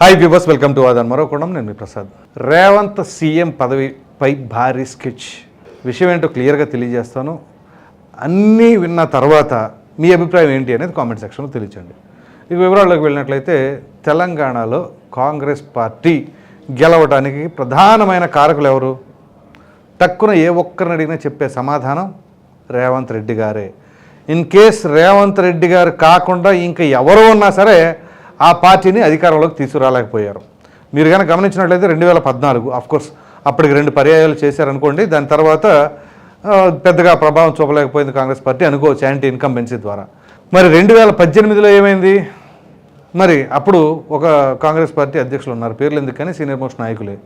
Hi viewers welcome to Aadhan మరోకోణం నేను మీ Prasad Revanth CM పదవిపై భారీ స్కెచ్ విషయం ఏంటో క్లియర్గా తెలియజేస్తాను. అన్నీ విన్న తర్వాత మీ అభిప్రాయం ఏంటి అనేది కామెంట్ సెక్షన్లో తెలియచండి. ఇక వివరాల్లోకి వెళ్ళినట్లయితే తెలంగాణలో కాంగ్రెస్ పార్టీ గెలవడానికి ప్రధానమైన కారకులు ఎవరు? టక్కున ఏ ఒక్కరిని అడిగినా చెప్పే సమాధానం రేవంత్ రెడ్డి గారే. ఇన్ కేస్ రేవంత్ రెడ్డి గారు కాకుండా ఇంకా ఎవరు ఉన్నా సరే ఆ పార్టీని అధికారంలోకి తీసుకురాలేకపోయారు. మీరు కనుక గమనించినట్లయితే రెండు వేల పద్నాలుగు అఫ్కోర్స్ అప్పటికి రెండు పర్యాయాలు చేశారనుకోండి దాని తర్వాత పెద్దగా ప్రభావం చూపలేకపోయింది కాంగ్రెస్ పార్టీ అనుకోవచ్చు యాంటీ ఇన్కంబెన్సీ ద్వారా. మరి రెండు వేల పద్దెనిమిదిలో ఏమైంది? మరి అప్పుడు ఒక కాంగ్రెస్ పార్టీ అధ్యక్షులు ఉన్నారు పేర్లు ఎందుకు కానీ సీనియర్ మోస్ట్ నాయకులే.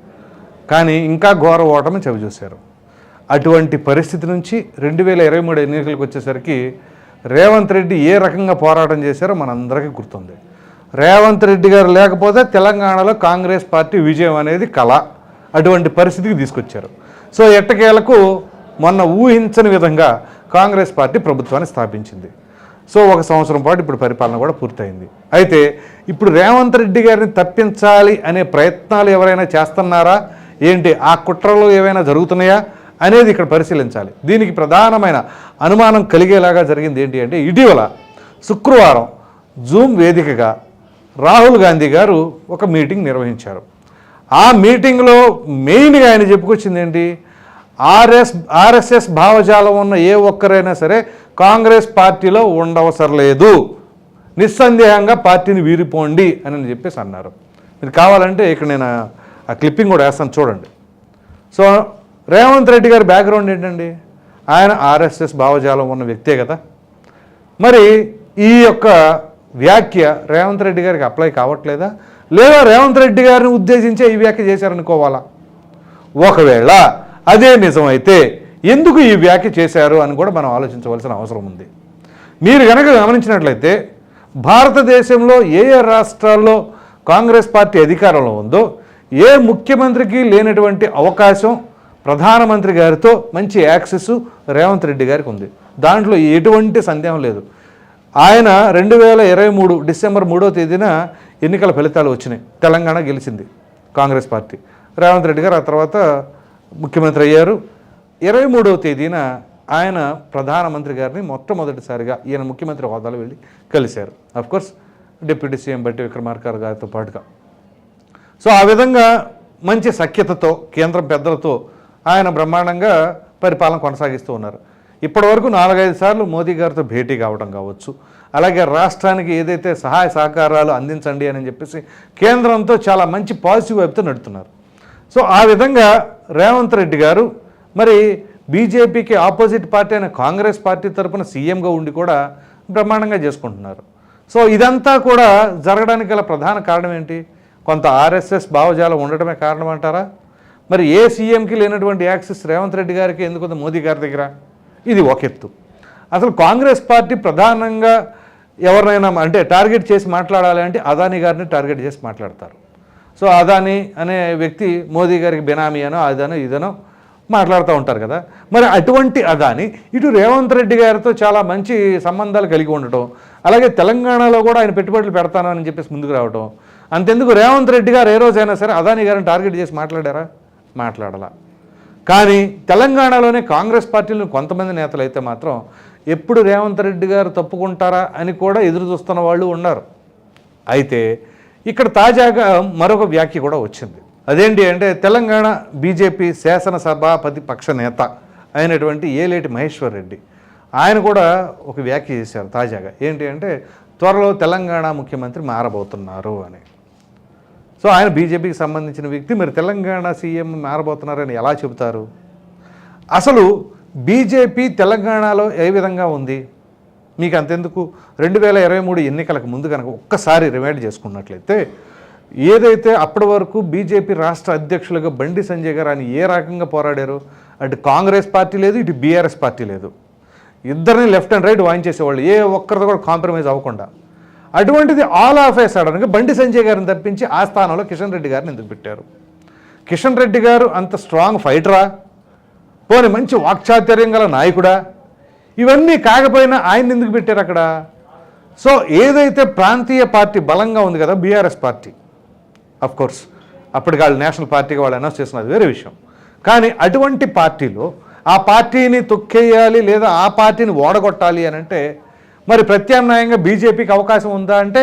కానీ ఇంకా ఘోర ఓటమి చూశారు అటువంటి పరిస్థితి నుంచి రెండు వేల ఇరవై మూడు ఎన్నికలకు వచ్చేసరికి రేవంత్ రెడ్డి ఏ రకంగా పోరాటం చేశారో మనందరికీ గుర్తుంది. రేవంత్ రెడ్డి గారు లేకపోతే తెలంగాణలో కాంగ్రెస్ పార్టీ విజయం అనేది కళ అటువంటి పరిస్థితికి తీసుకొచ్చారు. సో ఎట్టకేలకు మొన్న ఊహించని విధంగా కాంగ్రెస్ పార్టీ ప్రభుత్వాన్ని స్థాపించింది. సో ఒక సంవత్సరం పాటు ఇప్పుడు పరిపాలన కూడా పూర్తయింది. అయితే ఇప్పుడు రేవంత్ రెడ్డి గారిని తప్పించాలి అనే ప్రయత్నాలు ఎవరైనా చేస్తున్నారా? ఏంటి? ఆ కుట్రలు ఏవైనా జరుగుతున్నాయా? అనేది ఇక్కడ పరిశీలించాలి. దీనికి ప్రధానమైన అనుమానం కలిగేలాగా జరిగింది ఏంటి అంటే ఇటీవల శుక్రవారం జూమ్ వేదికగా రాహుల్ గాంధీ గారు ఒక మీటింగ్ నిర్వహించారు. ఆ మీటింగ్లో మెయిన్గా ఆయన చెప్పుకొచ్చింది ఏంటి ఆర్ఎస్ ఆర్ఎస్ఎస్ భావజాలం ఉన్న ఏ ఒక్కరైనా సరే కాంగ్రెస్ పార్టీలో ఉండవసరం లేదు. నిస్సందేహంగా పార్టీని వీరిపోండి అని చెప్పేసి అన్నారు. మీరు కావాలంటే ఇక్కడ నేను ఆ- క్లిప్పింగ్ కూడా వేస్తాను చూడండి. సో రేవంత్ రెడ్డి గారి బ్యాక్గ్రౌండ్ ఏంటండి? ఆయన ఆర్ఎస్ఎస్ భావజాలం ఉన్న వ్యక్తే కదా. మరి ఈ యొక్క వ్యాఖ్య రేవంత్ రెడ్డి గారికి అప్లై కావట్లేదా? లేదా రేవంత్ రెడ్డి గారిని ఉద్దేశించే ఈ వ్యాఖ్య చేశారనుకోవాలా? ఒకవేళ అదే నిజమైతే ఎందుకు ఈ వ్యాఖ్య చేశారు అని కూడా మనం ఆలోచించవలసిన అవసరం ఉంది. మీరు కనుక గమనించినట్లయితే భారతదేశంలో ఏ ఏ రాష్ట్రాల్లో కాంగ్రెస్ పార్టీ అధికారంలో ఉందో ఏ ముఖ్యమంత్రికి లేనటువంటి అవకాశం ప్రధానమంత్రి గారితో మంచి యాక్సెస్ రేవంత్ రెడ్డి గారికి ఉంది. దాంట్లో ఎటువంటి సందేహం లేదు. ఆయన రెండు వేల ఇరవై మూడు డిసెంబర్ మూడో తేదీన ఎన్నికల ఫలితాలు వచ్చినాయి. తెలంగాణ గెలిచింది కాంగ్రెస్ పార్టీ. రేవంత్ రెడ్డి గారు ఆ తర్వాత ముఖ్యమంత్రి అయ్యారు. ఇరవై మూడవ తేదీన ఆయన ప్రధానమంత్రి గారిని మొట్టమొదటిసారిగా ఈయన ముఖ్యమంత్రి హోదాలో వెళ్ళి కలిశారు. కోర్స్ డిప్యూటీ సీఎం బట్టి విక్రమార్కర్ గారితో పాటుగా. సో ఆ విధంగా మంచి సఖ్యతతో కేంద్రం పెద్దలతో ఆయన బ్రహ్మాండంగా పరిపాలన కొనసాగిస్తూ ఉన్నారు. ఇప్పటివరకు నాలుగైదు సార్లు మోదీ గారితో భేటీ కావడం కావచ్చు. అలాగే రాష్ట్రానికి ఏదైతే సహాయ సహకారాలు అందించండి అని చెప్పేసి కేంద్రంతో చాలా మంచి పాజిటివ్ వైపుతో నడుతున్నారు. సో ఆ విధంగా రేవంత్ రెడ్డి గారు మరి బీజేపీకి ఆపోజిట్ పార్టీ అయిన కాంగ్రెస్ పార్టీ తరపున సీఎంగా ఉండి కూడా బ్రహ్మాండంగా చేసుకుంటున్నారు. సో ఇదంతా కూడా జరగడానికి గల ప్రధాన కారణం ఏంటి? కొంత ఆర్ఎస్ఎస్ భావజాలం ఉండటమే కారణం అంటారా? మరి ఏ సీఎంకి లేనటువంటి యాక్సెస్ రేవంత్ రెడ్డి గారికి ఎందుకు మోదీ గారి దగ్గర? ఇది ఒక ఎత్తు. అసలు కాంగ్రెస్ పార్టీ ప్రధానంగా ఎవరినైనా అంటే టార్గెట్ చేసి మాట్లాడాలి అంటే అదానీ గారిని టార్గెట్ చేసి మాట్లాడతారు. సో అదానీ అనే వ్యక్తి మోదీ గారికి బెనామీ అనో అదనో ఇదనో మాట్లాడుతూ ఉంటారు కదా. మరి అటువంటి అదాని ఇటు రేవంత్ రెడ్డి గారితో చాలా మంచి సంబంధాలు కలిగి ఉండటం అలాగే తెలంగాణలో కూడా ఆయన పెట్టుబడులు పెడతాను అని చెప్పేసి ముందుకు రావటం అంతెందుకు రేవంత్ రెడ్డి గారు ఏ రోజైనా సరే అదాని గారిని టార్గెట్ చేసి మాట్లాడారా? మాట్లాడాల. కానీ తెలంగాణలోనే కాంగ్రెస్ పార్టీలో కొంతమంది నేతలు అయితే మాత్రం ఎప్పుడు రేవంత్ రెడ్డి గారు తప్పుకుంటారా అని కూడా ఎదురు చూస్తున్న వాళ్ళు ఉన్నారు. అయితే ఇక్కడ తాజాగా మరొక వ్యాఖ్య కూడా వచ్చింది. అదేంటి అంటే తెలంగాణ బీజేపీ శాసనసభాపతి పక్ష నేత అయినటువంటి ఏలేటి మహేశ్వర్ రెడ్డి ఆయన కూడా ఒక వ్యాఖ్య చేశారు తాజాగా. ఏంటి అంటే త్వరలో తెలంగాణ ముఖ్యమంత్రి మారబోతున్నారు అని. సో ఆయన బీజేపీకి సంబంధించిన వ్యక్తి. మీరు తెలంగాణ సీఎం మారబోతున్నారని ఎలా చెబుతారు? అసలు బీజేపీ తెలంగాణలో ఏ విధంగా ఉంది? మీకు అంతెందుకు? రెండు వేల ఇరవై మూడు ఎన్నికలకు ముందు కనుక ఒక్కసారి రిమైండ్ చేసుకున్నట్లయితే ఏదైతే అప్పటి వరకు బీజేపీ రాష్ట్ర అధ్యక్షులుగా బండి సంజయ్ గారు ఆయన ఏ రకంగా పోరాడారు అటు కాంగ్రెస్ పార్టీ లేదు ఇటు బీఆర్ఎస్ పార్టీ లేదు. ఇద్దరిని లెఫ్ట్ అండ్ రైట్ వాయించేసేవాళ్ళు. ఏ ఒక్కరితో కూడా కాంప్రమైజ్ అవ్వకుండా. అటువంటిది ఆల్ ఆఫ్ ఏ సడన్గా బండి సంజయ్ గారిని తప్పించి ఆ స్థానంలో కిషన్ రెడ్డి గారిని ఎందుకు పెట్టారు? కిషన్ రెడ్డి గారు అంత స్ట్రాంగ్ ఫైటరా పోనీ మంచి వాక్చాతుర్యం గల నాయకుడా? ఇవన్నీ కాకపోయినా ఆయన ఎందుకు పెట్టారు అక్కడ? సో ఏదైతే ప్రాంతీయ పార్టీ బలంగా ఉంది కదా బీఆర్ఎస్ పార్టీ అఫ్ కోర్స్ అప్పటికి వాళ్ళు నేషనల్ పార్టీగా వాళ్ళు అనౌన్స్ చేసినది వేరే విషయం. కానీ అటువంటి పార్టీలో ఆ పార్టీని తొక్కేయాలి లేదా ఆ పార్టీని ఓడగొట్టాలి అని అంటే మరి ప్రత్యామ్నాయంగా బీజేపీకి అవకాశం ఉందా అంటే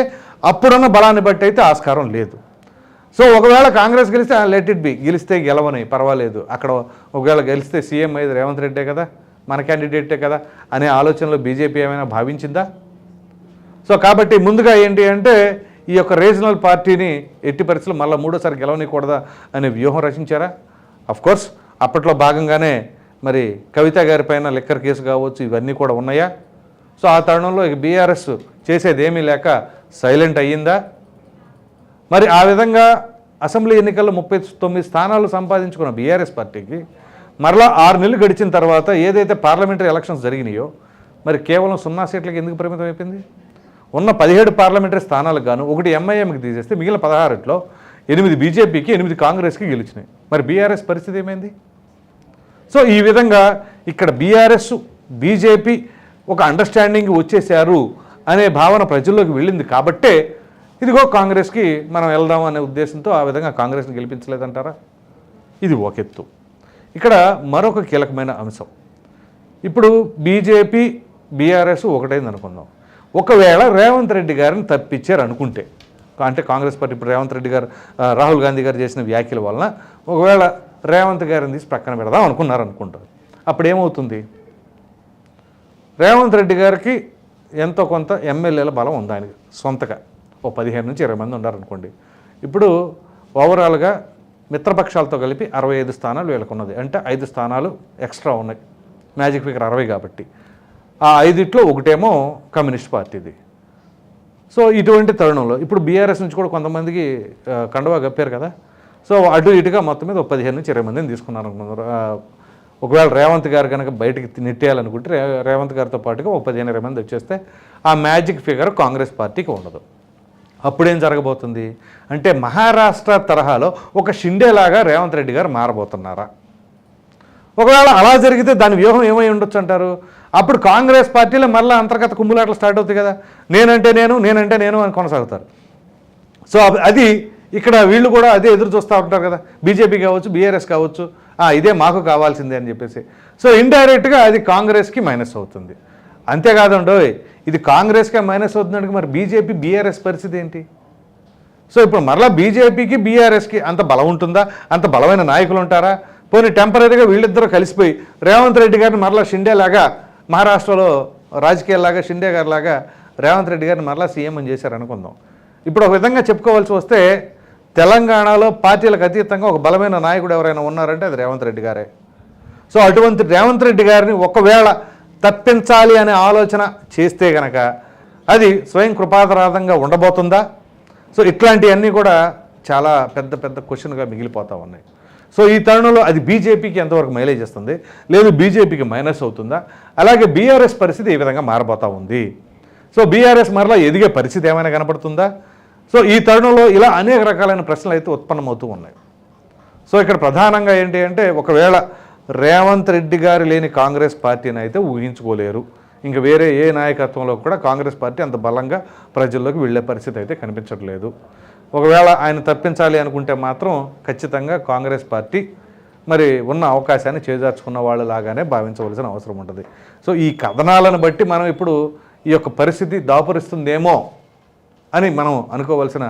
అప్పుడున్న బలాన్ని బట్టి అయితే ఆస్కారం లేదు. సో ఒకవేళ కాంగ్రెస్ గెలిస్తే లెట్ ఇట్ బి గెలిస్తే గెలవని పర్వాలేదు. అక్కడ ఒకవేళ గెలిస్తే సీఎం అయితే రేవంత్ రెడ్డే కదా మన క్యాండిడేటే కదా అనే ఆలోచనలో బీజేపీ ఏమైనా భావించిందా? సో కాబట్టి ముందుగా ఏంటి అంటే ఈ యొక్క రీజనల్ పార్టీని ఎట్టి పరిస్థితులు మళ్ళీ మూడోసారి గెలవనీయకూడదా అనే వ్యూహం రచించారా? అఫ్ కోర్స్ అప్పట్లో భాగంగానే మరి కవిత గారి పైన లిక్కర్ కేసు కావచ్చు ఇవన్నీ కూడా ఉన్నాయా? సో ఆ తరుణంలో ఇక బీఆర్ఎస్ చేసేది ఏమీ లేక సైలెంట్ అయ్యిందా? మరి ఆ విధంగా అసెంబ్లీ ఎన్నికల్లో ముప్పై తొమ్మిది స్థానాలు సంపాదించుకున్న బీఆర్ఎస్ పార్టీకి మరలా ఆరు నెలలు గడిచిన తర్వాత ఏదైతే పార్లమెంటరీ ఎలక్షన్స్ జరిగినాయో మరి కేవలం సున్నా సీట్లకు ఎందుకు పరిమితం అయిపోయింది? ఉన్న పదిహేడు పార్లమెంటరీ స్థానాలకు గాను ఒకటి ఎంఐఎంకి తీసేస్తే మిగిలిన పదహారులో ఎనిమిది బీజేపీకి ఎనిమిది కాంగ్రెస్కి గెలిచినాయి. మరి బీఆర్ఎస్ పరిస్థితి ఏమైంది? సో ఈ విధంగా ఇక్కడ బీఆర్ఎస్ బీజేపీ ఒక అండర్స్టాండింగ్ వచ్చేసారు అనే భావన ప్రజల్లోకి వెళ్ళింది. కాబట్టే ఇదిగో కాంగ్రెస్కి మనం వెళ్దాం అనే ఉద్దేశంతో ఆ విధంగా కాంగ్రెస్ని గెలిపించలేదంటారా? ఇది ఒక ఎత్తు. ఇక్కడ మరొక కీలకమైన అంశం. ఇప్పుడు బీజేపీ బీఆర్ఎస్ ఒకటైంది అనుకుందాం. ఒకవేళ రేవంత్ రెడ్డి గారిని తప్పించారు అనుకుంటే అంటే కాంగ్రెస్ పార్టీ ఇప్పుడు రేవంత్ రెడ్డి గారు రాహుల్ గాంధీ గారు చేసిన వ్యాఖ్యల వలన ఒకవేళ రేవంత్ గారిని తీసి ప్రక్కన పెడదాం అనుకున్నారు అనుకుంటారు అప్పుడు ఏమవుతుంది రేవంత్ రెడ్డి గారికి ఎంతో కొంత ఎమ్మెల్యేల బలం ఉంది ఆయనకి సొంతగా. ఓ పదిహేను నుంచి ఇరవై మంది ఉన్నారనుకోండి. ఇప్పుడు ఓవరాల్గా మిత్రపక్షాలతో కలిపి అరవై ఐదు స్థానాలు వీళ్ళకు ఉన్నది అంటే ఐదు స్థానాలు ఎక్స్ట్రా ఉన్నాయి. మ్యాజిక్ ఫిగర్ అరవై కాబట్టి. ఆ ఐదిట్లో ఒకటేమో కమ్యూనిస్ట్ పార్టీది. సో ఇటువంటి తరుణంలో ఇప్పుడు బీఆర్ఎస్ నుంచి కూడా కొంతమందికి కండవా కండువా కప్పారు కదా. సో అటు ఇటుగా మొత్తం మీద ఒక పదిహేను నుంచి ఇరవై మందిని తీసుకున్నారు అనుకున్నారు ఒకవేళ రేవంత్ గారు కనుక బయటికి నెట్టేయాలనుకుంటే రే రేవంత్ గారితో పాటుగా ఒక పదిహేను ఇరవై మంది వచ్చేస్తే ఆ మ్యాజిక్ ఫిగర్ కాంగ్రెస్ పార్టీకి ఉండదు. అప్పుడేం జరగబోతుంది? అంటే మహారాష్ట్ర తరహాలో ఒక షిండేలాగా రేవంత్ రెడ్డి గారు మారబోతున్నారా? ఒకవేళ అలా జరిగితే దాని వ్యూహం ఏమై ఉండొచ్చు అంటారు? అప్పుడు కాంగ్రెస్ పార్టీలో మళ్ళీ అంతర్గత కుమ్ములాటలు స్టార్ట్ అవుతాయి కదా. నేనంటే నేను నేనంటే నేను అని కొనసాగుతారు. సో అది ఇక్కడ వీళ్ళు కూడా అదే ఎదురు చూస్తూ ఉంటారు కదా. బీజేపీ కావచ్చు బీఆర్ఎస్ కావచ్చు. ఇదే మాకు కావాల్సిందే అని చెప్పేసి. సో ఇండైరెక్ట్గా అది కాంగ్రెస్కి మైనస్ అవుతుంది. అంతేకాదండోయ్ ఇది కాంగ్రెస్కే మైనస్ అవుతుందంటే మరి బీజేపీ బీఆర్ఎస్ పరిస్థితి ఏంటి? సో ఇప్పుడు మరలా బీజేపీకి బీఆర్ఎస్కి అంత బలం ఉంటుందా? అంత బలమైన నాయకులు ఉంటారా? పోనీ టెంపరీగా వీళ్ళిద్దరూ కలిసిపోయి రేవంత్ రెడ్డి గారిని మరలా షిండే లాగా మహారాష్ట్రలో రాజకీయాల్లాగా షిండే గారిలాగా రేవంత్ రెడ్డి గారిని మరలా సీఎం అని చేశారు అనుకుందాం ఇప్పుడు ఒక విధంగా చెప్పుకోవాల్సి వస్తే తెలంగాణలో పార్టీలకు అతీతంగా ఒక బలమైన నాయకుడు ఎవరైనా ఉన్నారంటే అది రేవంత్ రెడ్డి గారే. సో అటువంటి రేవంత్ రెడ్డి గారిని ఒకవేళ తప్పించాలి అనే ఆలోచన చేస్తే గనక అది స్వయం కృపాతరాధంగా ఉండబోతుందా? సో ఇట్లాంటివన్నీ కూడా చాలా పెద్ద పెద్ద క్వశ్చన్గా మిగిలిపోతూ ఉన్నాయి. సో ఈ తరుణంలో అది బీజేపీకి ఎంతవరకు మైలేజ్ ఇస్తుంది? లేదు బీజేపీకి మైనస్ అవుతుందా? అలాగే బీఆర్ఎస్ పరిస్థితి ఈ విధంగా మారబోతా ఉంది. సో బీఆర్ఎస్ మరలా ఎదిగే పరిస్థితి ఏమైనా కనపడుతుందా? సో ఈ తరుణంలో ఇలా అనేక రకాలైన ప్రశ్నలు అయితే ఉత్పన్నమవుతూ ఉన్నాయి. సో ఇక్కడ ప్రధానంగా ఏంటి అంటే ఒకవేళ రేవంత్ రెడ్డి గారు లేని కాంగ్రెస్ పార్టీని అయితే ఊహించుకోలేరు. ఇంకా వేరే ఏ నాయకత్వంలో కూడా కాంగ్రెస్ పార్టీ అంత బలంగా ప్రజల్లోకి వెళ్ళే పరిస్థితి అయితే కనిపించట్లేదు. ఒకవేళ ఆయన తప్పించాలి అనుకుంటే మాత్రం ఖచ్చితంగా కాంగ్రెస్ పార్టీ మరి ఉన్న అవకాశాన్ని చేజార్చుకున్న వాళ్ళు లాగానే భావించవలసిన అవసరం ఉంటుంది. సో ఈ కథనాలను బట్టి మనం ఇప్పుడు ఈ యొక్క పరిస్థితి దాపురిస్తుందేమో అని మనం అనుకోవాల్సిన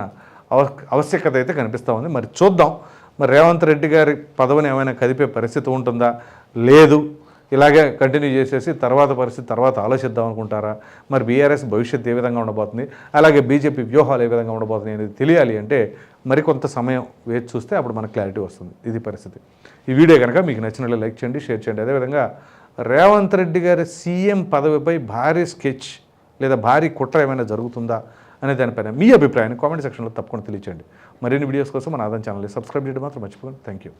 ఆవశ్యకత అయితే కనిపిస్తూ ఉంది. మరి చూద్దాం. మరి రేవంత్ రెడ్డి గారి పదవిని ఏమైనా కదిపే పరిస్థితి ఉంటుందా? లేదు. ఇలాగే కంటిన్యూ చేసేసి తర్వాత పరిస్థితి తర్వాత ఆలోచిద్దాం అనుకుంటారా? మరి బీఆర్ఎస్ భవిష్యత్తు ఏ విధంగా ఉండబోతుంది? అలాగే బీజేపీ వ్యూహాలు ఏ విధంగా ఉండబోతున్నాయి అనేది తెలియాలి అంటే మరికొంత సమయం వేచి చూస్తే అప్పుడు మనకు క్లారిటీ వస్తుంది. ఇది పరిస్థితి. ఈ వీడియో కనుక మీకు నచ్చినట్లు లైక్ చేయండి షేర్ చేయండి. అదేవిధంగా రేవంత్ రెడ్డి గారి సీఎం పదవిపై భారీ స్కెచ్ లేదా భారీ కుట్ర ఏమైనా జరుగుతుందా? అనే దానిపైన మీ అభిప్రాయాన్ని కామెంట్ సెక్షన్లో తప్పకుండా తెలియచేయండి. మరిన్ని వీడియోస్ కోసం మన ఆదాయం ఛానల్ని సబ్స్క్రైబ్ చేయడం మాత్రం మర్చిపోకండి. Thank you